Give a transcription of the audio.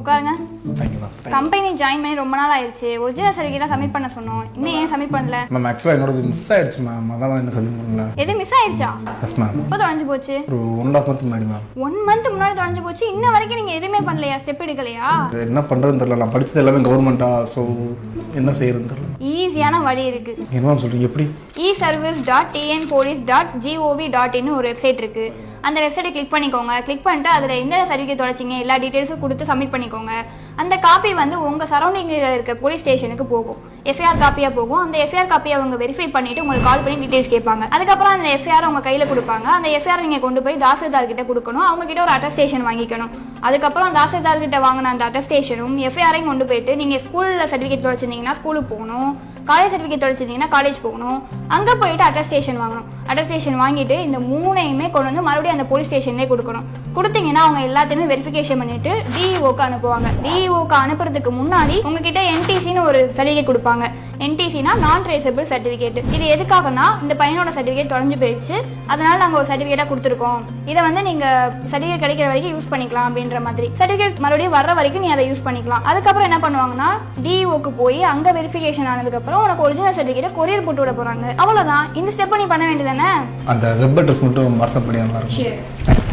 உட்காருங்க. Company join பண்ணி ரொம்ப நாள் ஆயிடுச்சு ஒரிஜினல் சர்டிஃபிகேட் சப்மிட் பண்ண சொன்னோம். இன்னும் ஏன் சப்மிட் பண்ணல? மேம் ஆக்சுவலாக என்னோட மிஸ் ஆயிடுச்சு மேம் அதான் என்ன சொல்லுங்களா எது மிஸ் ஆயிடுச்சா எஸ் மேம் எப்போ தொலைஞ்சு போச்சு. ஒரு ஒன் ஆஃப் மந்த் முன்னாடி மேம் ஒன் மந்த் முன்னாடி தொலைஞ்சு போச்சு. இன்ன வரைக்கும் நீங்க எதுவுமே பண்ணலையா? ஸ்டெப் எடுக்கலையா? என்ன பண்ணுறதுன்னு தெரியல. நான் படிச்சது எல்லாமே கவர்மெண்ட்டா ஸோ என்ன செய்யறதுன்னு தெரியல ஈஸியான வழி இருக்கு. என்ன மேம் சொல்கிறீங்க எப்படி? E service dot TN police dot GOV dot in ஒரு வெப்சைட் இருக்கு. அந்த வெப்சைட்டை கிளிக் பண்ணிக்கோங்க. கிளிக் பண்ணிட்டு அதில் எந்த சர்டிஃபிகேட் தொலைச்சிங்க எல்லா டீட்டெயில்ஸும் கொடுத்து சப்மிட் பண்ணிக்கோங்க. அந்த காப்பி வந்து உங்கள் சரௌண்டிங்கில் இருக்க போலீஸ் ஸ்டேஷனுக்கு போகும். எஃப்ஐஆர் காப்பியாக போகும். அந்த எஃப்ஐஆர் காப்பியை அவங்க வெரிஃபை பண்ணிட்டு உங்களுக்கு கால் பண்ணி டீட்டெயில்ஸ் கேட்பாங்க. அதுக்கப்புறம் அந்த எஃப்ஐஆர் உங்க கையில் கொடுப்பாங்க. அந்த எஃப்ஐஆர் நீங்கள் கொண்டு போய் தாசில்தார் கிட்ட கொடுக்கணும். அவங்க கிட்ட ஒரு அட்டஸ்டேஷன் வாங்கிக்கணும். அதுக்கப்புறம் தாசில்தார் கிட்ட வாங்கின அந்த அட்டஸ்டேஷனும் எஃப்ஐஆரையும் கொண்டு போயிட்டு நீங்கள் ஸ்கூலில் சர்டிஃபிகேட் தொலைச்சிருந்தீங்கன்னா ஸ்கூலுக்கு போகணும். now காலேஜ் சர்டிஃபிகேட் தொலைச்சிருந்தீங்கன்னா காலேஜ் போகணும். அங்கே போயிட்டு அட்டஸ்டேஷன் வாங்கணும். அட்டஸ்டேஷன் வாங்கிட்டு இந்த மூணையுமே கொண்டு வந்து மறுபடியும் அந்த போலீஸ் ஸ்டேஷன்லேயே கொடுக்கணும். கொடுத்தீங்கன்னா அவங்க எல்லாத்தையுமே வெரிஃபிகேஷன் பண்ணிட்டு டிஇஓக்கு அனுப்புவாங்க. டிஇஓக்கு அனுப்புறதுக்கு முன்னாடி உங்ககிட்ட என்டிசின்னு ஒரு சர்டிஃபிகேட் கொடுப்பாங்க. என்டிசினா நான் ட்ரேசபிள் சர்டிஃபிகேட் இது எதுக்காகனா இந்த பையனோட சர்டிஃபிகேட் தொலைஞ்சு போயிடுச்சு. அதனால நாங்கள் ஒரு சர்டிஃபிகேட்டாக கொடுத்துருக்கோம். இதை வந்து நீங்கள் சர்டிஃபிகேட் கிடைக்கிற வரைக்கும் யூஸ் பண்ணிக்கலாம் அப்படின்ற மாதிரி. சர்டிஃபிகேட் மறுபடியும் வர்ற வரைக்கும் நீ அதை யூஸ் பண்ணிக்கலாம். அதுக்கப்புறம் என்ன பண்ணுவாங்கன்னா டிஇஓக்கு போய் அங்கே வெரிஃபிகேஷன் ஆனதுக்கப்புறம் உனக்கு ஒரிஜினல் சர்டிஃபிகேட்டை கொரியர் போட்டு விட போகிறாங்க அவ்வளோதான் இந்த ஸ்டெப்பை நீ பண்ண வேண்டியதானே அந்த வெப் அட்ரஸ் மட்டும் வாட்ஸ்அப் பண்ணி நல்லா இருக்கும்